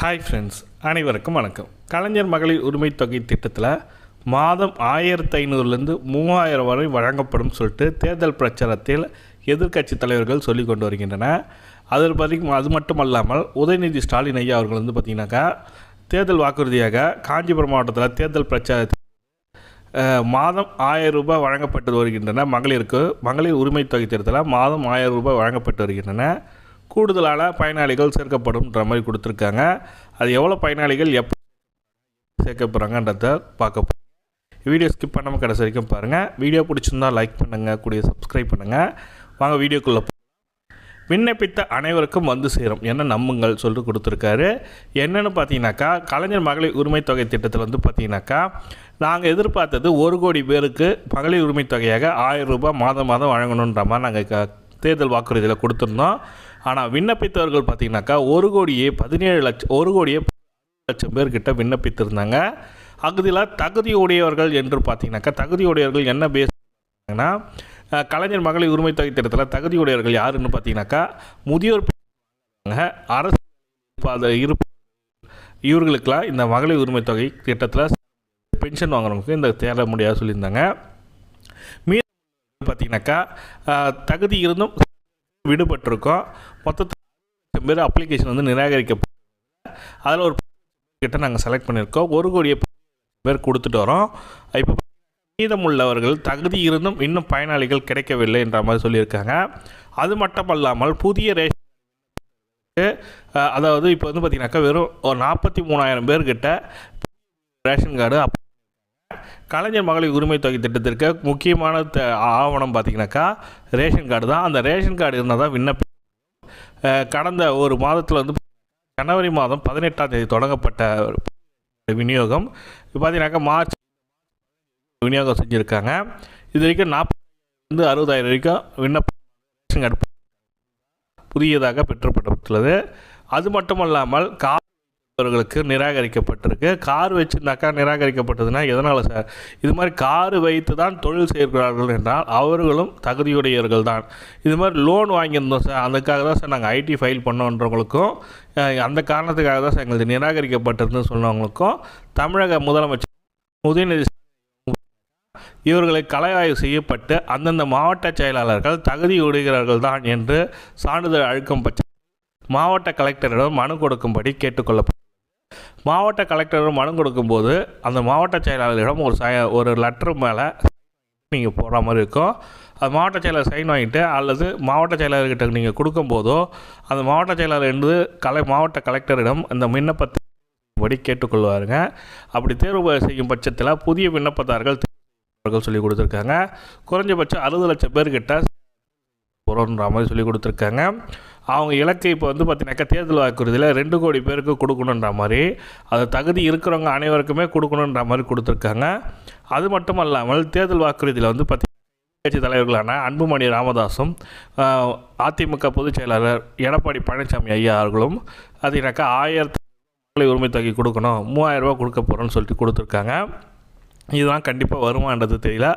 Hi friends அனைவருக்கும் வணக்கம். கலைஞர் மகளிர் உரிமை தொகை திட்டத்தில் மாதம் ஆயிரத்தி ஐநூறுலேருந்து மூவாயிரம் வரை வழங்கப்படும் சொல்லிட்டு தேர்தல் பிரச்சாரத்தில் எதிர்க்கட்சி தலைவர்கள் சொல்லி கொண்டு வருகின்றன. அதில் பார்த்திங்க அது மட்டும் அல்லாமல் உதயநிதி ஸ்டாலின் ஐயா அவர்கள் வந்து பார்த்திங்கனாக்கா தேர்தல் வாக்குறுதியாக காஞ்சிபுரம் மாவட்டத்தில் தேர்தல் பிரச்சாரத்தில் மாதம் ஆயிரம் ரூபாய் வழங்கப்பட்டு வருகின்றன. மகளிருக்கு மகளிர் உரிமை தொகை திட்டத்தில் மாதம் ஆயிரம் ரூபாய் வழங்கப்பட்டு வருகின்றன. கூடுதலான பயனாளிகள் சேர்க்கப்படும்ன்ற மாதிரி கொடுத்துருக்காங்க. அது எவ்வளோ பயனாளிகள் எப்போ சேர்க்க போகிறாங்கன்றத பார்க்க வீடியோ ஸ்கிப் பண்ணாமல் கடைசி வரைக்கும் பாருங்கள் வீடியோ பிடிச்சிருந்தா லைக் பண்ணுங்கள் கூடிய சப்ஸ்கிரைப் பண்ணுங்கள் வாங்க வீடியோக்குள்ளே விண்ணப்பித்த அனைவருக்கும் வந்து சேரும். என்ன நம்புங்கள் சொல்லிட்டு கொடுத்துருக்காரு. என்னென்னு பார்த்தீங்கன்னாக்கா கலைஞர் மகளிர் உரிமை தொகை திட்டத்தில் வந்து பார்த்தீங்கன்னாக்கா நாங்கள் எதிர்பார்த்தது ஒரு கோடி பேருக்கு மகளிர் உரிமை தொகையாக ஆயிரம் ரூபாய் மாதம் மாதம் வழங்கணுன்ற மாதிரி நாங்கள் க தேர்தல் வாக்குறுதியில் கொடுத்துருந்தோம். ஆனால் விண்ணப்பித்தவர்கள் பார்த்தீங்கன்னாக்கா ஒரு கோடியே பதினேழு லட்சம் ஒரு கோடியே லட்சம் பேர்கிட்ட விண்ணப்பித்திருந்தாங்க. அதில் தகுதியுடையவர்கள் என்று பார்த்தீங்கன்னாக்கா தகுதியுடையவர்கள் என்ன பேசுனாங்கன்னா கலைஞர் மகளிர் உரிமை தொகை திட்டத்தில் தகுதியுடையவர்கள் யாருன்னு பார்த்தீங்கன்னாக்கா முதியோர் அரசு பாத இருப்பு இவர்களுக்கெல்லாம் இந்த மகளிர் உரிமை தொகை திட்டத்தில் பென்ஷன் வாங்குறவங்களுக்கு இந்த தேட முடியாது சொல்லியிருந்தாங்க. மீ பார்த்தீங்கன்னாக்கா தகுதி இருந்தும் விடுபட்டிருக்கோம். மொத்தத்தில் பேர் அப்ளிகேஷன் வந்து நிராகரிக்க அதில் ஒரு கிட்ட நாங்கள் செலக்ட் பண்ணியிருக்கோம். ஒரு கோடியை பேர் கொடுத்துட்டு வரோம். இப்போ மீதமுள்ளவர்கள் தகுதி இருந்தும் இன்னும் பயனாளிகள் கிடைக்கவில்லை என்ற மாதிரி சொல்லியிருக்காங்க. அது மட்டும் அல்லாமல் புதிய ரேஷன் அதாவது இப்போ வந்து பார்த்தீங்கன்னாக்கா வெறும் ஒரு நாற்பத்தி மூணாயிரம் பேர்கிட்ட ரேஷன் கார்டு அப் கலைஞர் மகளிர் உரிமை தொகை திட்டத்திற்கு முக்கியமான ஆவணம் பார்த்தீங்கன்னாக்கா ரேஷன் கார்டு தான். அந்த ரேஷன் கார்டு இருந்தால் தான் விண்ணப்ப கடந்த ஒரு மாதத்தில் வந்து ஜனவரி மாதம் பதினெட்டாம் தேதி தொடங்கப்பட்ட விநியோகம். பார்த்தீங்கன்னாக்கா மார்ச் விநியோகம் செஞ்சுருக்காங்க. இது வரைக்கும் நாற்பது அறுபதாயிரம் வரைக்கும் விண்ணப்ப ரேஷன் கார்டு புதியதாக பெற்றப்பட்டுள்ளது. அது மட்டும் அல்லாமல் கார் அவர்களுக்கு நிராகரிக்கப்பட்டிருக்கு. கார் வச்சுருந்தாக்கா நிராகரிக்கப்பட்டதுன்னா எதனால் சார்? இது மாதிரி கார் வைத்து தான் தொழில் செய்கிறார்கள் என்றால் அவர்களும் தகுதியுடையவர்கள் தான் இது மாதிரி லோன் வாங்கியிருந்தோம் சார். அதுக்காக தான் சார் நாங்கள் ஐடி ஃபைல் பண்ணோன்றவங்களுக்கும் அந்த காரணத்துக்காக தான் சார் எங்களுக்கு நிராகரிக்கப்பட்டிருந்துன்னு சொன்னவங்களுக்கும் தமிழக முதலமைச்சர் உதயநிதி இவர்களை கலைவாய்வு செய்யப்பட்டு அந்தந்த மாவட்ட செயலாளர்கள் தகுதியுடையவர்கள் தான் என்று சான்றிதழ் அழுக்கும் பட்ச மாவட்ட கலெக்டரிடம் மனு கொடுக்கும்படி கேட்டுக்கொள்ளப்பட்டது. மாவட்ட கலெக்டரும் மனு கொடுக்கும்போது அந்த மாவட்ட செயலாளரிடம் ஒரு ச ஒரு லெட்டர் மேலே நீங்கள் போடுற மாதிரி இருக்கும். அது மாவட்ட செயலர் சைன் வாங்கிட்டு அல்லது மாவட்ட செயலாளர்கிட்ட நீங்கள் கொடுக்கும்போதோ அந்த மாவட்ட செயலாளர் என்று கலை மாவட்ட கலெக்டரிடம் இந்த விண்ணப்பத்தை படி கேட்டுக்கொள்வாருங்க. அப்படி தேர்வு செய்யும் பட்சத்தில் புதிய விண்ணப்பதாரர்கள் சொல்லி கொடுத்துருக்காங்க. குறைஞ்சபட்சம் அறுபது லட்சம் பேர்கிட்ட போகிறோன்ற மாதிரி சொல்லி கொடுத்துருக்காங்க. அவங்க இலக்கை இப்போ வந்து பார்த்திங்கனாக்கா தேர்தல் வாக்குறுதியில் ரெண்டு கோடி பேருக்கு கொடுக்கணுன்ற மாதிரி அது தகுதி இருக்கிறவங்க அனைவருக்குமே கொடுக்கணுன்ற மாதிரி கொடுத்துருக்காங்க. அது மட்டும் அல்லாமல் தேர்தல் வாக்குறுதியில் வந்து பார்த்திங்கன்னா கட்சி தலைவர்களான அன்புமணி ராமதாசும் அதிமுக பொதுச் செயலாளர் எடப்பாடி பழனிசாமி ஐயா அவர்களும் பார்த்தீங்கன்னாக்கா ஆயிரத்தி உரிமை தொகை கொடுக்கணும் மூவாயிரம் ரூபாய் கொடுக்க போகிறோன்னு சொல்லிட்டு கொடுத்துருக்காங்க. இதெல்லாம் கண்டிப்பாக வருமானது தெரியல.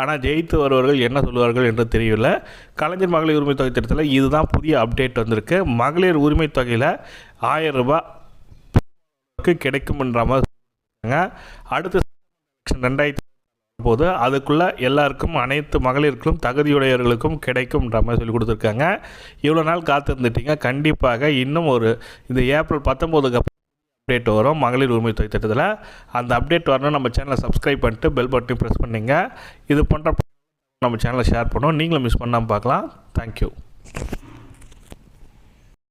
ஆனால் ஜெயித்து வருவர்கள் என்ன சொல்லுவார்கள் என்று தெரியல கலைஞர் மகளிர் உரிமை தொகை திட்டத்தில் இதுதான் புதிய அப்டேட் வந்திருக்கு. மகளிர் உரிமை தொகையில் ஆயிரம் ரூபாய் கிடைக்கும்ன்ற மாதிரி அடுத்து அடுத்த ரெண்டாயிரத்தி போது அதுக்குள்ளே எல்லாருக்கும் அனைத்து மகளிருக்கும் தகுதியுடையவர்களுக்கும் கிடைக்கும்ன்ற மாதிரி சொல்லி கொடுத்துருக்காங்க. இவ்வளோ நாள் காத்திருந்துட்டீங்க. கண்டிப்பாக இன்னும் ஒரு இந்த ஏப்ரல் பத்தொம்போதுக்கு அப்டேட் வரும். மகளிர் உரிமை தொகை திட்டத்தில். அந்த அப்டேட் வரணும் நம்ம சேனலை சப்ஸ்கிரைப் பண்ணிட்டு பெல் பட்டனையும் ப்ரெஸ் பண்ணிங்க. இது போன்ற நம்ம சேனலை ஷேர் பண்ணுவோம் நீங்களும் மிஸ் பண்ணாமல் பார்க்கலாம். தேங்க்யூ